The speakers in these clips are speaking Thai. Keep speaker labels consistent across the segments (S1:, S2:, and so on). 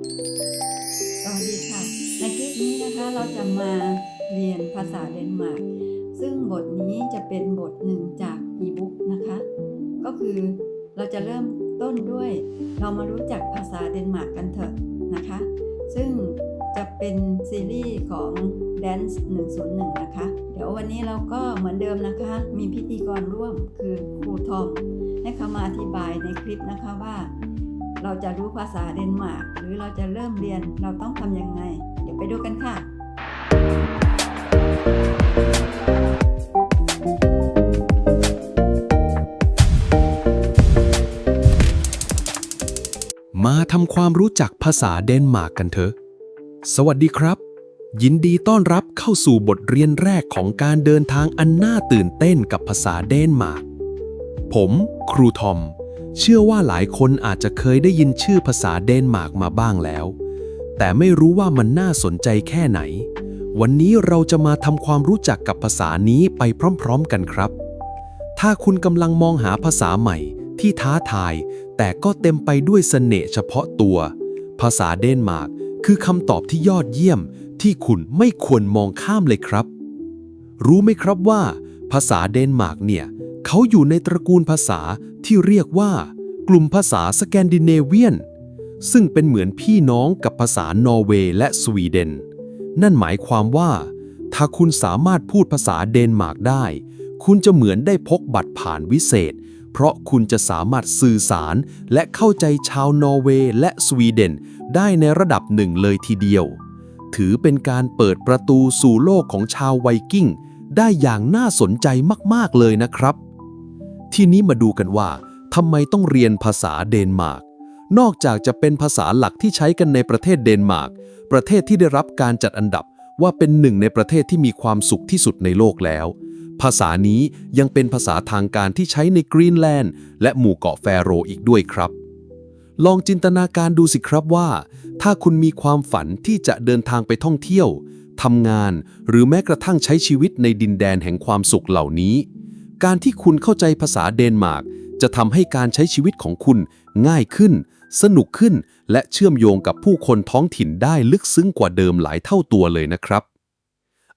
S1: สวัสดีค่ะ ในคลิปนี้นะคะเราจะมาเรียนภาษาเดนมาร์ก ซึ่งบทนี้จะเป็นบทหนึ่งจากอีบุ๊กนะคะ ก็คือเราจะเริ่มต้นด้วย เรามารู้จักภาษาเดนมาร์กกันเถอะนะคะ ซึ่งจะเป็นซีรีส์ของ Dance 101 นะคะ เดี๋ยววันนี้เราก็เหมือนเดิมนะคะ มีพิธีกรร่วมคือครูทอม ให้เขามาอธิบายในคลิปนะคะว่า เราจะรู้ภาษาเดนมาร์กหรือเราจะเริ่มเรียนเราต้องทำยังไง เดี๋ยวไปดูกันค่ะ
S2: มาทำความรู้จักภาษาเดนมาร์กกันเถอะ สวัสดีครับ ยินดีต้อนรับเข้าสู่บทเรียนแรกของการเดินทางอันน่าตื่นเต้นกับภาษาเดนมาร์กผม ครูทอม เชื่อว่าหลายคนอาจจะเคยได้ยินชื่อภาษาเดนมาร์กมาบ้างแล้ว แต่ไม่รู้ว่ามันน่าสนใจแค่ไหน วันนี้เราจะมาทำความรู้จักกับภาษานี้ไปพร้อมๆกันครับ ถ้าคุณกำลังมองหาภาษาใหม่ที่ท้าทาย แต่ก็เต็มไปด้วยเสน่ห์เฉพาะตัว ภาษาเดนมาร์กคือคำตอบที่ยอดเยี่ยม ที่คุณไม่ควรมองข้ามเลยครับ รู้ไหมครับว่า ภาษาเดนมาร์กเนี่ย เขาอยู่ในตระกูลภาษา ที่เรียกว่ากลุ่มภาษาสแกนดิเนเวียน ซึ่งเป็นเหมือนพี่น้องกับภาษานอร์เวย์และสวีเดน นั่นหมายความว่า ถ้าคุณสามารถพูดภาษาเดนมาร์กได้ คุณจะเหมือนได้พกบัตรผ่านวิเศษ เพราะคุณจะสามารถสื่อสารและเข้าใจชาวนอร์เวย์และสวีเดนได้ในระดับหนึ่งเลยทีเดียว ถือเป็นการเปิดประตูสู่โลกของชาวไวกิ้งได้อย่างน่าสนใจมาก ๆ เลยนะครับ ทีนี้มาดูกันว่าทำไมต้องเรียนภาษาเดนมาร์ก นอกจากจะเป็นภาษาหลักที่ใช้กันในประเทศเดนมาร์ก ประเทศที่ได้รับการจัดอันดับว่าเป็นหนึ่งในประเทศที่มีความสุขที่สุดในโลกแล้ว ภาษานี้ยังเป็นภาษาทางการที่ใช้ในกรีนแลนด์และหมู่เกาะแฟโรอีกด้วยครับ ลองจินตนาการดูสิครับว่า ถ้าคุณมีความฝันที่จะเดินทางไปท่องเที่ยวทำงาน หรือแม้กระทั่งใช้ชีวิตในดินแดนแห่งความสุขเหล่านี้ การที่คุณเข้าใจภาษาเดนมาร์กจะทำให้การใช้ชีวิตของคุณง่ายขึ้น สนุกขึ้น และเชื่อมโยงกับผู้คนท้องถิ่นได้ลึกซึ้งกว่าเดิมหลายเท่าตัวเลยนะครับ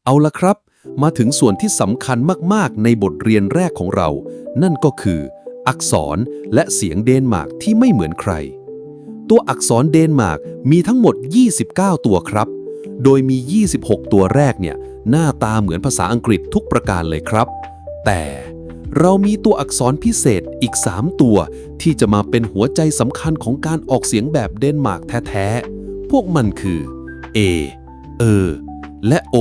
S2: เอาละครับ มาถึงส่วนที่สำคัญมากๆ ในบทเรียนแรกของเรา นั่นก็คือ อักษรและเสียงเดนมาร์กที่ไม่เหมือนใคร ตัวอักษรเดนมาร์กมีทั้งหมด 29 ตัวครับ โดยมี 26 ตัวแรกเนี่ยหน้าตาเหมือนภาษาอังกฤษทุกประการเลยครับ แต่ เรามีตัวอักษรพิเศษอีก 3 ตัว ที่จะมาเป็นหัวใจสำคัญของการออกเสียงแบบเดนมาร์กแท้ๆ พวกมันคือ A เออและ O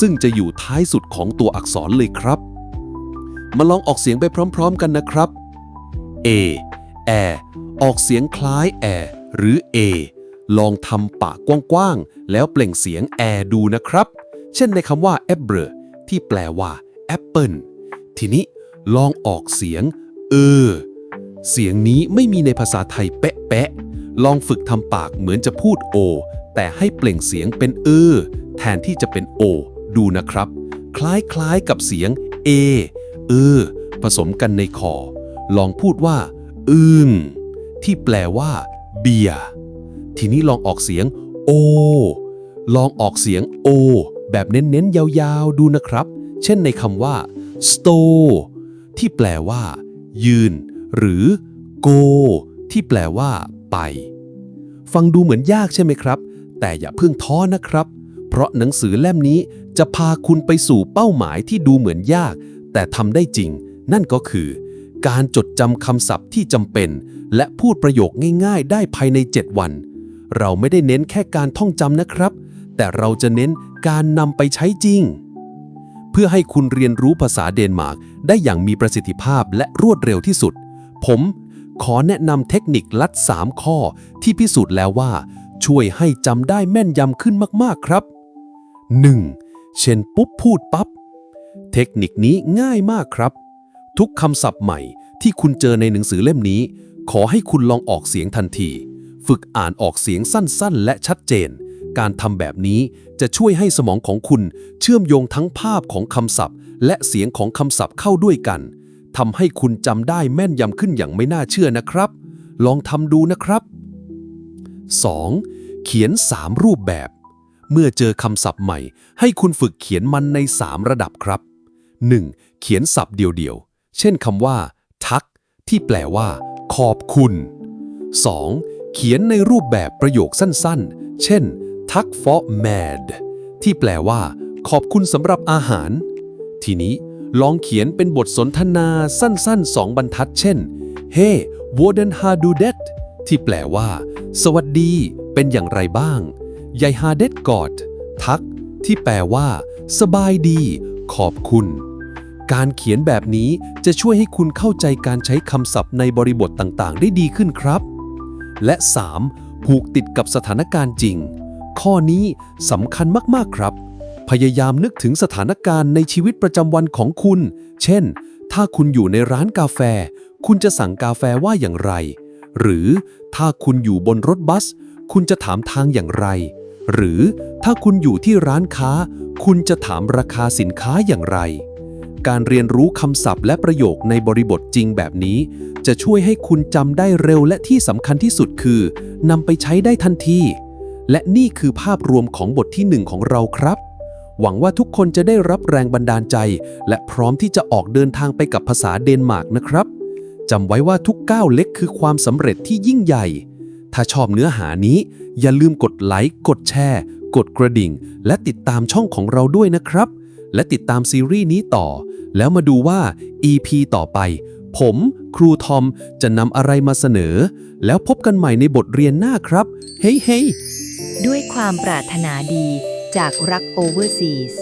S2: ซึ่งจะอยู่ท้ายสุดของตัวอักษรเลยครับ มาลองออกเสียงไปพร้อมๆกันนะครับ A แอออกเสียงคล้ายแอหรือ A ลองทำปากกว้างๆ แล้วเปล่งเสียงแอดูนะครับ เช่นในคำว่า apple ที่แปลว่า apple ทีนี้ ลองออกเสียง เออ เสียงนี้ไม่มีในภาษาไทยเป๊ะๆ ลองฝึกทำปากเหมือนจะพูดโอ แต่ให้เปล่งเสียงเป็นเออ แทนที่จะเป็นโอ ดูนะครับ คล้ายๆกับเสียงเอ เออ ผสมกันในคอ ลองพูดว่าอึงที่แปลว่า เบียร์ ทีนี้ลองออกเสียง โอ ลองออกเสียงโอ แบบเน้นๆ ยาวๆ ดูนะครับ เช่นในคำว่า store ที่แปลว่า ยืน หรือ go ที่แปลว่า ไป ฟังดูเหมือนยากใช่ไหมครับ แต่อย่าเพิ่งท้อนะครับ เพราะหนังสือเล่มนี้จะพาคุณไปสู่เป้าหมายที่ดูเหมือนยาก แต่ทำได้จริง นั่นก็คือ การจดจำคำศัพท์ที่จำเป็น และพูดประโยคง่าย ๆ ได้ภายใน 7 วัน เราไม่ได้เน้นแค่การท่องจำนะครับ แต่เราจะเน้นการนำไปใช้จริง เพื่อให้คุณเรียนรู้ภาษาเดนมาร์ก ได้อย่างมีประสิทธิภาพและรวดเร็วที่สุด ผมขอแนะนำเทคนิคลัด 3 ข้อที่พิสูจน์แล้วว่า ช่วยให้จำได้แม่นยำขึ้นมาก ๆ ครับ 1. เช่นปุ๊บพูดปั๊บ เทคนิคนี้ง่ายมากครับ ทุกคำศัพท์ใหม่ที่คุณเจอในหนังสือเล่มนี้ ขอให้คุณลองออกเสียงทันที ฝึกอ่านออกเสียงสั้นๆ และชัดเจน การทำแบบนี้จะช่วยให้สมองของคุณเชื่อมโยงทั้งภาพของคำศัพท์ และเสียงของคำศัพท์เข้าด้วยกันทำให้คุณจำได้แม่นยำขึ้นอย่างไม่น่าเชื่อนะครับ ลองทำดูนะครับ 2. เขียน 3 รูปแบบ เมื่อเจอคำศัพท์ใหม่ ให้คุณฝึกเขียนมันใน 3 ระดับครับ 1. เขียนศัพท์เดียวๆ เช่นคำว่า ทัก ที่แปลว่า ขอบคุณ 2. เขียนในรูปแบบประโยคสั้นๆ เช่น ทัก for mad ที่แปลว่า ขอบคุณสำหรับอาหาร ทีนี้ลองเขียนเป็นบทสนทนาสั้นๆสองบรรทัดเช่น Hey wouldn't ha do that ที่แปลว่า สวัสดี เป็นอย่างไรบ้างยายฮาเดดกอดทัก ที่แปลว่า สบายดี ขอบคุณ การเขียนแบบนี้จะช่วยให้คุณเข้าใจการใช้คำศัพท์ในบริบทต่างๆ ได้ดีขึ้นครับ และ 3. ผูกติดกับสถานการณ์จริง ข้อนี้สำคัญมาก ๆ ครับ พยายามนึกถึงสถานการณ์ในชีวิตประจำวันของคุณ เช่น ถ้าคุณอยู่ในร้านกาแฟ คุณจะสั่งกาแฟว่าอย่างไร หรือถ้าคุณอยู่บนรถบัส คุณจะถามทางอย่างไร หรือถ้าคุณอยู่ที่ร้านค้า คุณจะถามราคาสินค้าอย่างไร การเรียนรู้คำศัพท์และประโยคในบริบทจริงแบบนี้ จะช่วยให้คุณจำได้เร็วและที่สำคัญที่สุดคือนำไปใช้ได้ทันที และนี่คือภาพรวมของบทที่หนึ่งของเราครับ หวังว่าทุกคนจะได้รับแรงบันดาลใจ และพร้อมที่จะออกเดินทางไปกับภาษาเดนมาร์กนะครับจำไว้ว่าทุกก้าวเล็กคือความสำเร็จที่ยิ่งใหญ่ ถ้าชอบเนื้อหานี้ อย่าลืมกดไลค์กดแชร์ กดกระดิ่ง และติดตามช่องของเราด้วยนะครับ และติดตามซีรีส์นี้ต่อ แล้วมาดูว่า EP ต่อไป ผมครูทอมจะนำอะไรมาเสนอ แล้วพบกันใหม่ในบทเรียนหน้าครับ เฮ้ยเฮ้ย
S3: ด้วยความปรารถนาดีจากรักโอเวอร์ซีส